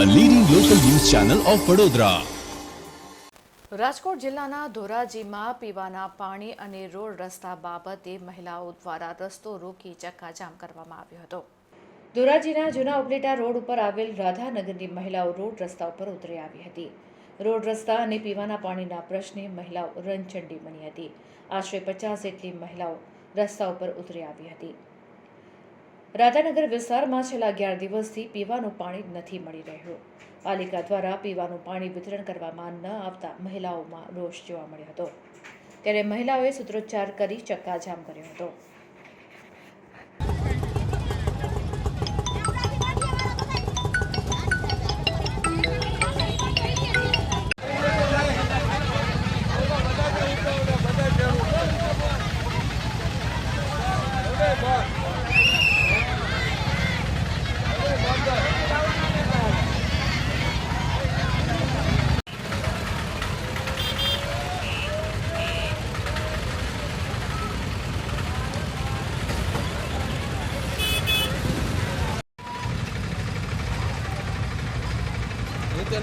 Channel of Vadodara Rajkot જિલ્લાના ધોરાજીમાં પીવાના પાણી અને રોડ રસ્તા બાબતે મહિલાઓ દ્વારા રસ્તો રોકી ચક્કાજામ કરવામાં આવ્યો હતો. ધોરાજીના જૂના ઉપલેટા રોડ ઉપર આવેલ રાધાનગરની મહિલાઓ રોડ રસ્તા ઉપર ઉતરી આવી હતી. રોડ રસ્તા અને પીવાના પાણીના પ્રશ્ને મહિલાઓ રણચંડી બની હતી. આશરે પચાસ જેટલી મહિલાઓ રસ્તા ઉપર ઉતરી આવી હતી. રાધાનગર વિસ્તારમાં છેલ્લા અગિયાર દિવસથી પીવાનું પાણી નથી મળી રહ્યું. પાલિકા દ્વારા પીવાનું પાણી વિતરણ કરવામાં ન આવતા મહિલાઓમાં રોષ જોવા મળ્યો હતો. ત્યારે મહિલાઓએ સૂત્રોચ્ચાર કરી ચક્કાજામ કર્યો હતો. અમે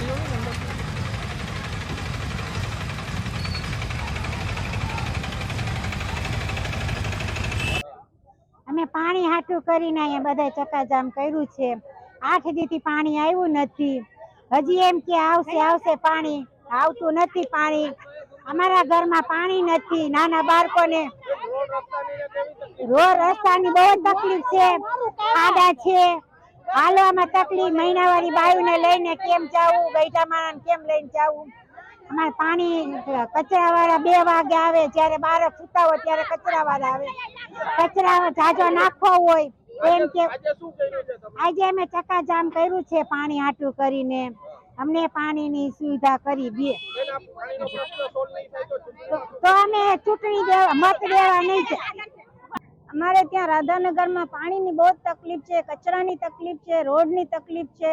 પાણી હાટું કરીને અહીંયા બધા ચકાજામ કર્યું છે. આઠ દીથી પાણી આવ્યું નથી. હજી એમ કે આવશે આવશે પાણી. આવતું નથી પાણી. અમારા ઘરમાં પાણી નથી. નાના બાળકોને રોડ રસ્તાની બહુ તકલીફ છે. ખાડા છે. હાલવામાં તકલીફ મહિનાવાળી બાયુને લઈને કેમ જવું ગઈઢા માણસ કેમ લઈને જવું? અમારે પાણી કચરા વાળા બે વાગે આવે જયારે બાળક સુતા હોય ત્યારે કચરા વાળા આવે. કચરા જાજો નાખવો હોય એમ કે આજે અમે ચકાજામ કર્યું છે પાણી આટલું કરીને. અમને પાણીની સુવિધા કરી દે. તો- તો અમે ચૂંટણી દેવા મત દેવા નહીં જાય. અમારે ત્યાં રાધાનગરમાં પાણીની બહુ તકલીફ છે, કચરાની તકલીફ છે, રોડની તકલીફ છે.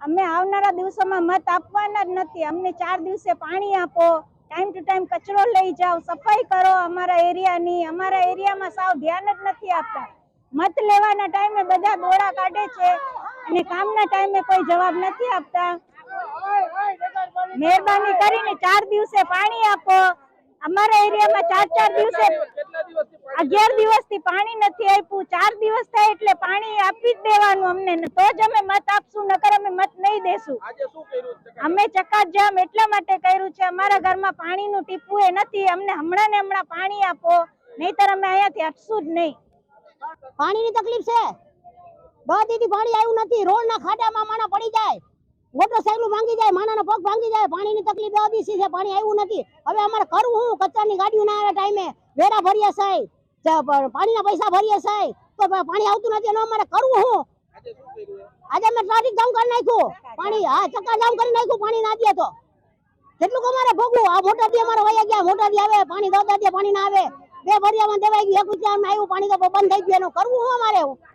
અમે આવનારા દિવસોમાં મત આપવાના જ નથી. અમને ચાર દિવસે પાણી આપો, ટાઈમ ટુ ટાઈમ કચરો લઈ જાઓ, સફાઈ કરો અમારા એરિયાની. અમારા એરિયામાં સાવ ધ્યાન જ નથી આપતા. મત લેવાના ટાઈમે બધા દોડા કાઢે છે અને કામના ટાઈમે કોઈ જવાબ નથી આપતા. મહેરબાની કરીને ચાર દિવસે પાણી આપો. અમારા એરિયામાં ચાર ચાર દિવસે અગિયાર દિવસથી પાણી નથી આપ્યું ચાર દિવસ થાય એટલે પાણી આપી જ દેવાનું અમને તો જ અમે મત આપશું નકર અમે મત નહીં દેશું. અમે ચક્કાજામ એટલા માટે કર્યું છે અમારા ઘરમાં પાણીનું ટીપું એ નથી અમને હમણાં ને હમણાં પાણી આપો નહીતર અમે અહીંયાથી હટશું જ નહીં. પાણીની તકલીફ છે. બધી પાણી આવ્યું નથી રોડના ખાડામાં માણા પડી જાય. મોટરસાયકલ ભાંગી જાય માણાનો પગ ભાંગી જાય પાણીની તકલીફ દસ દિવસથી છે પાણી આવ્યું નથી. હવે અમારે કરવું હું કચરાની ગાડીઓ ના આવે ટાઈમે. વેરા ભર્યા સાહેબ. પાણીના પૈસા ભરીએ સાહેબ. તો પાણી આવતું નથી એનું અમારે કરવું શું? આજે મેં ટ્રાફિક જામ કરી નાખ્યું. પાણી હા ચક્કા જામ કરી નાખ્યું પાણી ના દે તો. કેટલું અમારે ભોગવું આ મોટા દી અમારે વયા ગયા મોટા દી આવે પાણી દોતા દે પાણી ના આવે. બે ભરિયામાં દેવાઈ ગયું એક રૂપિયા આવ્યું પાણી તો બંધ થઈ ગયું એનું કરવું શું અમારે?